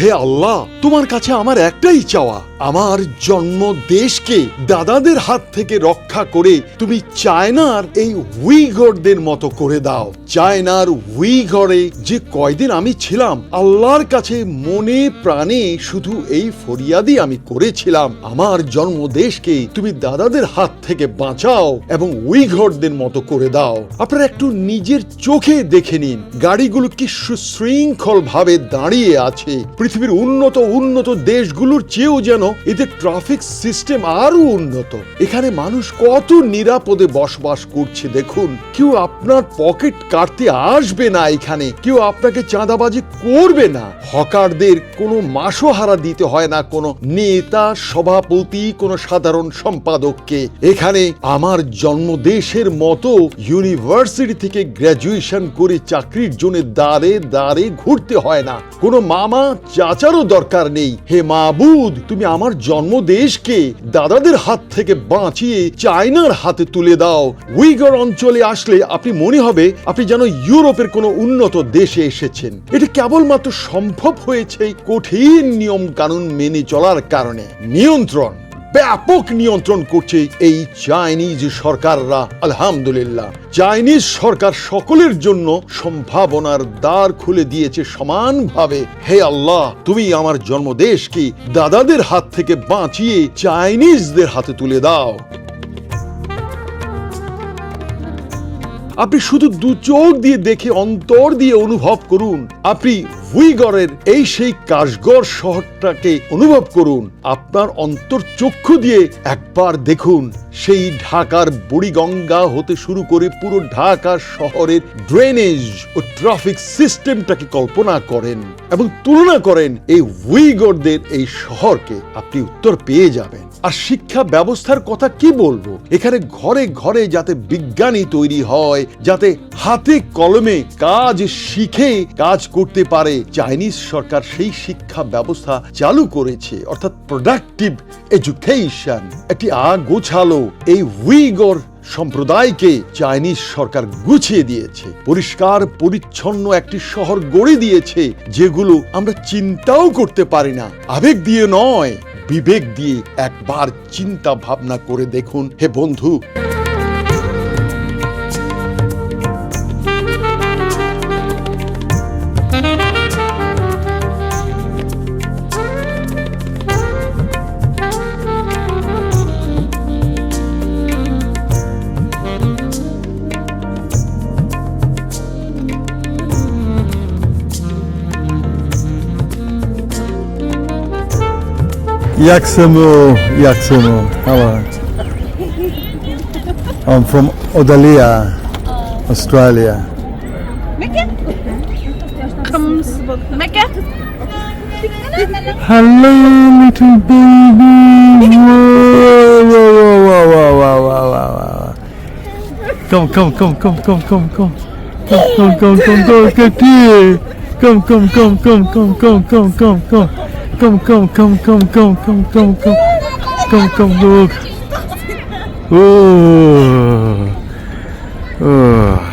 হে আল্লাহ, তোমার কাছে আমার একটাই চাওয়া। আমার জন্ম দেশকে দাদাদের হাত থেকে রক্ষা করে তুমি চায়নার এই উইগরদের মতো করে দাও। চায়নার উইগরে যে কয়দিন আমি ছিলাম, আল্লাহর কাছে মনে প্রাণে শুধু এই ফরিয়াদি আমি করেছিলাম। আমার জন্ম দেশকে তুমি দাদাদের হাত থেকে বাঁচাও এবং উইঘরদের মতো করে দাও। আপনারা একটু নিজের চোখে দেখে নিন, গাড়িগুলো কি সুশৃঙ্খল ভাবে দাঁড়িয়ে আছে। পৃথিবীর উন্নত উন্নত দেশগুলোর চেয়েও যেন এদের ট্রাফিক সিস্টেম আরও উন্নত। এখানে মানুষ কত নিরাপদে বসবাস করছে, দেখুন। কেউ আপনার পকেট কাটতে আসবে না এখানে। কেউ আপনাকে চাঁদাবাজি করবে না। হকারদের কোনো মাসোহারা দিতে হয় না কোনো নেতা, সভাপতি, কোনো সাধারণ সম্পাদককে। এখানে আমার জন্মদেশের মতো ইউনিভার্সিটি থেকে গ্র্যাজুয়েশন করে চাকরির জন্য দাঁড়ে দাঁড়ে ঘুরতে হয় না। কোনো মামা চাচারও দরকার নেই। হে মাবুদ, তুমি আমার জন্মদেশকে দাদাদের হাত থেকে বাঁচিয়ে চায়নার হাতে তুলে দাও। উইগর অঞ্চলে আসলে আপনি মনে হবে আপনি যেন ইউরোপের কোনো উন্নত দেশে এসেছেন। এটা কেবলমাত্র সম্ভব হয়েছে কঠিন নিয়ম কানুন মেনে চলার কারণে। নিয়ন্ত্রণ। ব্যাপক নিয়ন্ত্রণ করছে এই চাইনিজ সরকাররা, আলহামদুলিল্লাহ। চাইনিজ সরকার সকলের জন্য সম্ভাবনার দ্বার খুলে দিয়েছে সমানভাবে। হে আল্লাহ, তুমি আমার জন্মদেশকে দাদাদের হাত থেকে বাঁচিয়ে চাইনিজদের হাতে তুলে দাও। আপনি শুধু দু চোখ দিয়ে দেখে অন্তর দিয়ে অনুভব করুন। আপনি হুইগরের এই সেই কাশগড় শহরটাকে অনুভব করুন। আপনার অন্তর চক্ষু দিয়ে একবার দেখুন, সেই ঢাকার বুড়িগঙ্গা হতে শুরু করে পুরো ঢাকা শহরের ড্রেনেজ ও ট্রাফিক সিস্টেমটাকে কল্পনা করেন এবং তুলনা করেন এই উইগরদের এই শহরকে। আপনি উত্তর পেয়ে যাবেন। আর শিক্ষা ব্যবস্থার কথা কি বলব? এখানে ঘরে ঘরে যাতে বিজ্ঞানী তৈরি হয়, যাতে হাতে কলমে কাজ শিখে কাজ করতে পারে চাইনিজ সরকার সেই শিক্ষা ব্যবস্থা চালু করেছে, অর্থাৎ প্রোডাক্টিভ এডুকেশন একটি আগোছালো এই উইগর সম্প্রদায়কে চাইনিজ সরকার গুছিয়ে দিয়েছে, পরিষ্কার, পরিচ্ছন্ন একটি শহর গড়ে দিয়েছে, যেগুলো আমরা চিন্তাও করতে পারি না। আবেগ দিয়ে নয়, বিবেক দিয়ে একবার চিন্তা ভাবনা করে দেখুন। হে বন্ধু Yaximo, Yaximo. Hello. I'm from Odalia, Australia. comes Mecca. Hello, little baby. Whoa, whoa, whoa, whoa, whoa, whoa, whoa, whoa. Come, come, come, come, come, come, come. Come, come, come, come, come. Come, come, come, come, come, come, come, come, come. Come, come, come, come, come, come, come, come. Come, come, look. Oh. Oh.